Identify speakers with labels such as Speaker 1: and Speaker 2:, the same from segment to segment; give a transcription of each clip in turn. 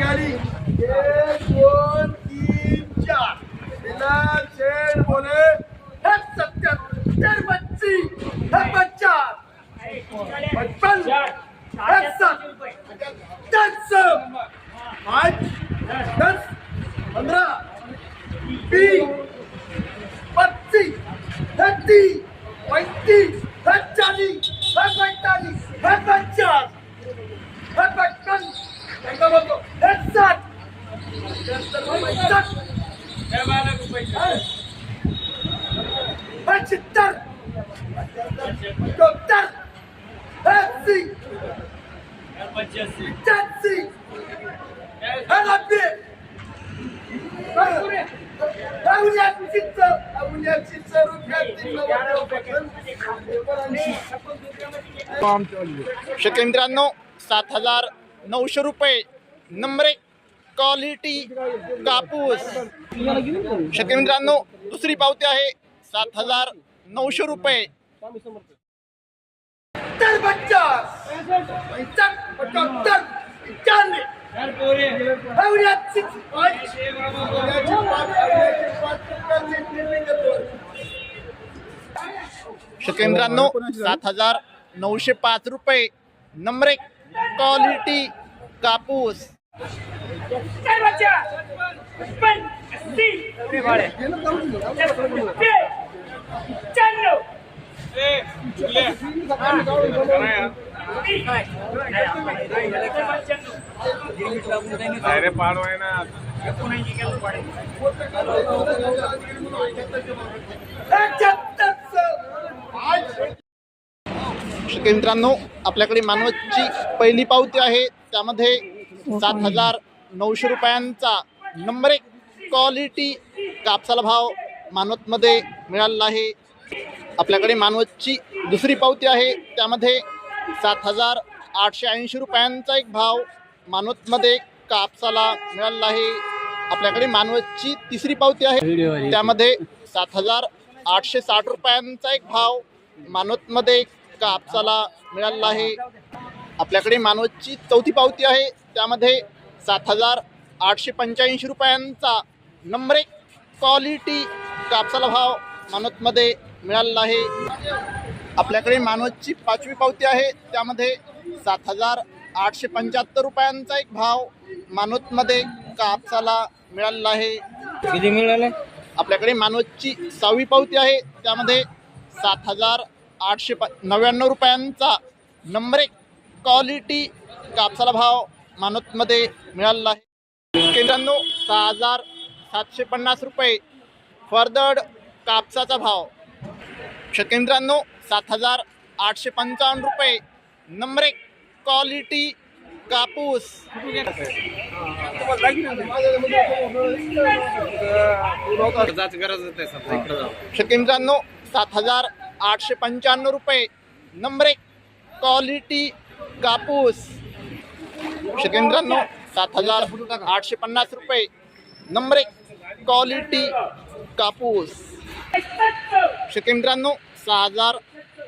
Speaker 1: गाडी. एक दोन तीन चार. तिला शेर बोले. हे सत्याहत्तर बच्ची हे बच्चा बचपन हे सात. दस पाच दस. पंधरा. बी पच्ची हे एकोहत्तर ऐंशी पंच्याऐंशी हे नव्वे
Speaker 2: शेतकरी सात हज़ार नऊशे रुपये नंबर क्वालिटी कापूस. शेतकरी मित्रांनो दुसरी पावती आहे. सात हज़ार नऊशे रुपये. मित्रांनो सात हज़ार नऊशे पाच रुपये. नंबर एक क्वालिटी कापूस
Speaker 3: अरे पाडवाय ना.
Speaker 2: मित्रांनो आपल्याकडे मानवतची पहिली पावती आहे. त्यामध्ये सात हजार नऊशे रुपयांचा नंबर एक क्वालिटी कापसाला भाव मानवतमध्ये मिळालेला आहे. आपल्याकडे मानवतची दुसरी पावती आहे. त्यामध्ये सात हजार आठशे ऐंशी रुपयांचा एक भाव मानवतमध्ये कापसाला मिळालेला आहे. आपल्याकडे मानवतची तिसरी पावती आहे. त्यामध्ये सात हजार आठशे साठ रुपयांचा एक भाव मानवतमध्ये कापसाला मिळालेला आहे. आपल्याकडे मानवतची चौथी पावती आहे. त्यामध्ये सात हजार आठशे पंच्याऐंशी रुपयांचा नंबर एक क्वालिटी कापसाला भाव मानवतमध्ये मिळालेला आहे. आपल्याकडे मानवतची पाचवी पावती आहे. त्यामध्ये सात हजार आठशे पंच्याहत्तर रुपयांचा एक भाव मानवतमध्ये कापसाला मिळालेला आहे.
Speaker 4: किती मिळाले?
Speaker 2: आपल्याकडे मानवतची सहावी पावती आहे. त्यामध्ये सात हजार आठशे प नव्याण्णव रुपयांचा नंबर एक क्वालिटी कापसाला भाव मानवतमध्ये मिळालेला आहे. केंद्रांनो सहा हजार सातशे पन्नास रुपये फरदड कापसाचा भाव शेतकऱ्यांनो सात हजार आठशे पंचावन्न रुपये. नंबरे क्वालिटी कापूस.
Speaker 3: कर्जाच
Speaker 2: सात हजार आठशे पंच्याण्णव रुपये. नंबरे क्वालिटी कापूस. शेतकऱ्यांनो सात हजार आठशे पन्नास रुपये. नंबरे क्वालिटी कापूस. शेतकऱ्यांनो सहा हजार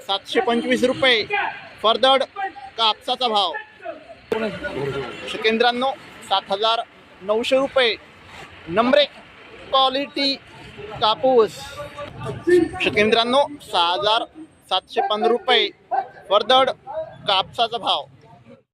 Speaker 2: सातशे पंचवीस रुपये फरदड कापसाचा भाव. शकेंद्रांनो सात हजार नऊशे रुपये. नंबरे क्वालिटी कापूस. शकेंद्रांनो सहा हजार सातशे पंधरा रुपये फरदड कापसाचा भाव.